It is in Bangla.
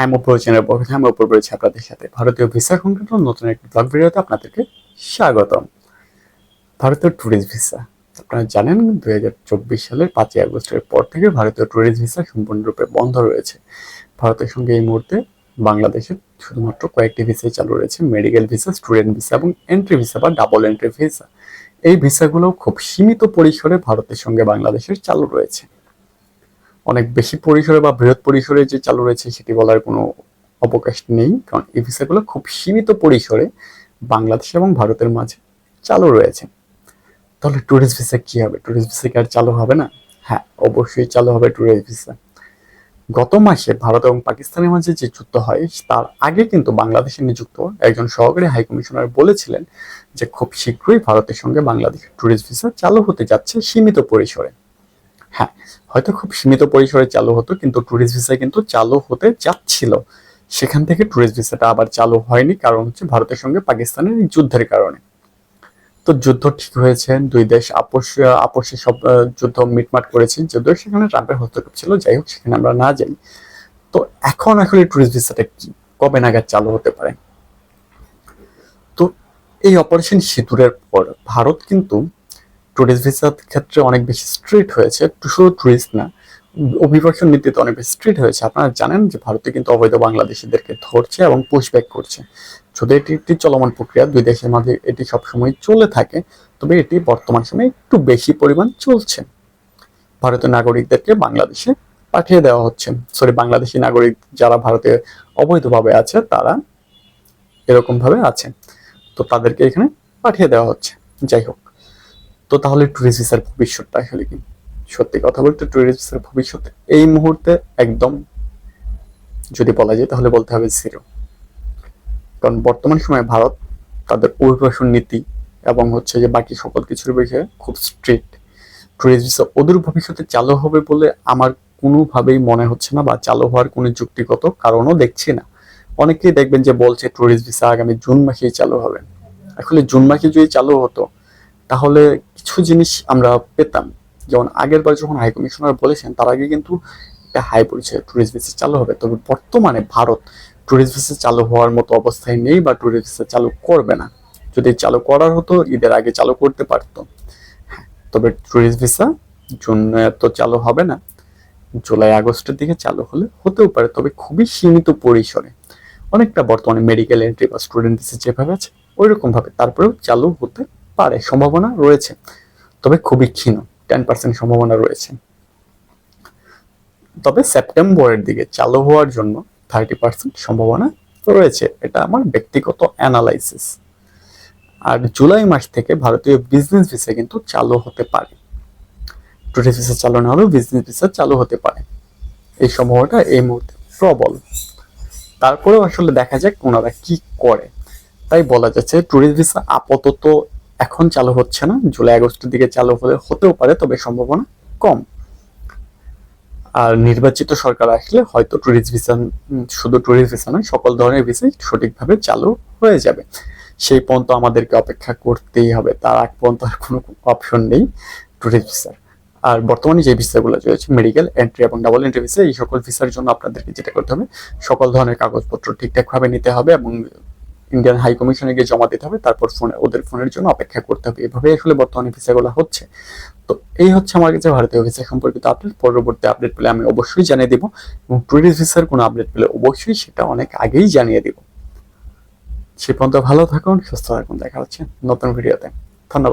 আমি উপর চ্যানেল পক্ষ থেকে আমি উপর রয়েছে আপনাদের সাথে ভারতীয় ভিসা সংক্রান্ত নতুন একটি ব্লগ ভিডিওতে আপনাদেরকে স্বাগতম। ভারতীয় ট্যুরিস্ট ভিসা আপনারা জানেন দুই হাজার চব্বিশ সালের পাঁচই আগস্টের পর থেকে ভারতীয় ট্যুরিস্ট ভিসা সম্পূর্ণরূপে বন্ধ রয়েছে। ভারতের সঙ্গে এই মুহূর্তে বাংলাদেশের শুধুমাত্র কয়েকটি ভিসাই চালু রয়েছে মেডিকেল ভিসা স্টুডেন্ট ভিসা এবং এন্ট্রি ভিসা বা ডাবল এন্ট্রি ভিসা এই ভিসাগুলো খুব সীমিত পরিসরে ভারতের সঙ্গে বাংলাদেশের চালু রয়েছে। অনেক বেশি পরিসরে বা বৃহৎ পরিসরে যে চালু রয়েছে সেটি বলার কোনো অবকাশ নেই, কারণ এই ভিসাগুলো খুব সীমিত পরিসরে বাংলাদেশ এবং ভারতের মাঝে চালু রয়েছে। তাহলে ট্যুরিস্ট ভিসা কি হবে? ট্যুরিস্ট ভিসা কি আর চালু হবে না? হ্যাঁ অবশ্যই চালু হবে ট্যুরিস্ট ভিসা গত মাসে ভারত এবং পাকিস্তানের মাঝে যে যুদ্ধ হয়, তার আগে কিন্তু বাংলাদেশে নিযুক্ত একজন সহকারী হাই কমিশনার বলেছিলেন যে খুব শীঘ্রই ভারতের সঙ্গে বাংলাদেশের ট্যুরিস্ট ভিসা চালু হতে যাচ্ছে সীমিত পরিসরে। হ্যাঁ হয়তো খুব সীমিত পরিসরে চালু হতো, কিন্তু ট্যুরিস্ট ভিসা কিন্তু চালু হতে যাচ্ছিল। সেখান থেকে ট্যুরিস্ট ভিসাটা আবার চালু হয়নি, কারণ হচ্ছে ভারতের সঙ্গে পাকিস্তানের যুদ্ধের কারণে। তো যুদ্ধ ঠিক হয়েছে, দুই দেশ আপোষ, আপোষে সব যুদ্ধ মিটমাট করেছে, যদিও সেখানে ট্রাম্পের হস্তক্ষেপ ছিল, যাই হোক, সেখানে আমরা না যাই। তো এখন আসলে ট্যুরিস্ট ভিসাটা কি, কবে নাগাদ চালু হতে পারে? তো এই অপারেশন সিঁদুরের পর, ভারত কিন্তু ট্যুরিস্ট ভিসার ক্ষেত্রে অনেক বেশি স্ট্রিট হয়েছে শুধু ট্যুরিস্ট না। অভিবাসন নীতিতে অনেক বেশি স্ট্রিট হয়েছে। আপনারা জানেন যে ভারতে কিন্তু অবৈধ বাংলাদেশিদেরকে ধরছে এবং পুশব্যাক করছে। যদি এটি একটি চলমান প্রক্রিয়া, দুই দেশের মাঝে এটি সবসময় চলে থাকে, তবে এটি বর্তমান সময়ে একটু বেশি পরিমাণ চলছে। ভারতীয় নাগরিকদেরকে বাংলাদেশে পাঠিয়ে দেওয়া হচ্ছে। সরি, বাংলাদেশি নাগরিক যারা ভারতে অবৈধভাবে আছে, তারা এরকম ভাবে আছে। তো তাদেরকে এখানে পাঠিয়ে দেওয়া হচ্ছে। যাই হোক। তো তাহলে ট্যুরিস্ট ভিসার ভবিষ্যৎটা আসলে কি? সত্যি কথা বলতে ট্যুরিস্ট ভিসার ভবিষ্যৎ এই মুহূর্তে একদম যদি বলা যায় তাহলে বলতে হবে জিরো কারণ বর্তমান সময়ে ভারত তাদের অভিবাসন নীতি এবং হচ্ছে যে বাকি সকল কিছুর বিষয়ে খুব স্ট্রিক্ট ট্যুরিস্ট ভিসা অদূর ভবিষ্যতে চালু হবে বলে আমার কোনোভাবেই মনে হচ্ছে না বা চালু হওয়ার কোনো যুক্তিগত কারণও দেখছি না। অনেকেই দেখবেন যে বলছে ট্যুরিস্ট ভিসা আগামী জুন মাসেই চালু হবে। আসলে জুন মাসে যদি চালু হতো তাহলে কিছু জিনিস আমরা পেতাম। যেমন আগের বার যখন হাই কমিশনার বলেছেন তার আগে কিন্তু একটা হাই পরিচয় ট্যুরিস্ট ভিসা চালু হবে। তবে বর্তমানে ভারত ট্যুরিস্ট ভিসা চালু হওয়ার মতো অবস্থায় নেই বা ট্যুরিস্ট ভিসা চালু করবে না। যদি চালু করার হতো ঈদের আগে চালু করতে পারতো। হ্যাঁ, তবে ট্যুরিস্ট ভিসা জুন তো চালু হবে না। জুলাই আগস্টের দিকে চালু হলে হতেও পারে তবে খুবই সীমিত পরিসরে। অনেকটা বর্তমানে মেডিকেল এন্ট্রি বা স্টুডেন্ট ভিসা যেভাবে আছে ওই রকম ভাবে তারপরেও চালু হতে পারে, সম্ভাবনা রয়েছে। তবে খুবই ক্ষীণ টেন পার্সেন্ট সম্ভাবনা রয়েছে। তবে সেপ্টেম্বরের দিকে চালু হওয়ার জন্য থার্টি পার্সেন্ট সম্ভাবনা রয়েছে, এটা আমার ব্যক্তিগত অ্যানালাইসিস আর জুলাই মাস থেকে ভারতীয় বিজনেস ভিসা কিন্তু চালু হতে পারে। টুরিস্ট ভিসা চালু না হলেও বিজনেস ভিসা চালু হতে পারে। এই সম্ভাবনাটা এই মুহূর্তে প্রবল। তারপরেও আসলে দেখা যাক ওনারা কি করে। তাই বলা যাচ্ছে ট্যুরিস্ট ভিসা আপাতত এখন চালু হচ্ছে না, জুলাই আগস্টের দিকে চালু হলে হতেও পারে, তবে সম্ভাবনা কম। আর নির্বাচিত সরকার আসলে হয়তো ট্যুরিস্ট ভিসা শুধু ট্যুরিস্ট ভিসা নয়, সকল ধরনের ভিসাই সঠিকভাবে চালু হয়ে যাবে। সেই পর্যন্ত আমাদেরকে অপেক্ষা করতেই হবে, তার আগ পর্যন্ত আর কোনো অপশন নেই ট্যুরিস্ট ভিসার আর বর্তমানে যে ভিসাগুলো রয়েছে মেডিকেল এন্ট্রি এবং ডাবল এন্ট্রি ভিসা এই সকল ভিসার জন্য আপনাদেরকে যেটা করতে হবে, সকল ধরনের কাগজপত্র ঠিকঠাকভাবে নিতে হবে এবং ইন্ডিয়ান হাই কমিশনে গিয়ে জমা দিতে হবে, তারপর ফোনে ওদের ফোনের জন্য অপেক্ষা করতে হবে। এভাবে আসলে বর্তমানে ভিসাগুলো হচ্ছে। তো এই হচ্ছে আমার কাছে ভারতীয় ভিসা সম্পর্কিত আপডেট পরবর্তী আপডেট পেলে আমি অবশ্যই জানিয়ে দিব এবং টুরিস্ট ভিসার কোনো আপডেট পেলে অবশ্যই সেটা অনেক আগেই জানিয়ে দিব। সে পর্যন্ত ভালো থাকুন, সুস্থ থাকুন। দেখা হচ্ছে নতুন ভিডিওতে ধন্যবাদ।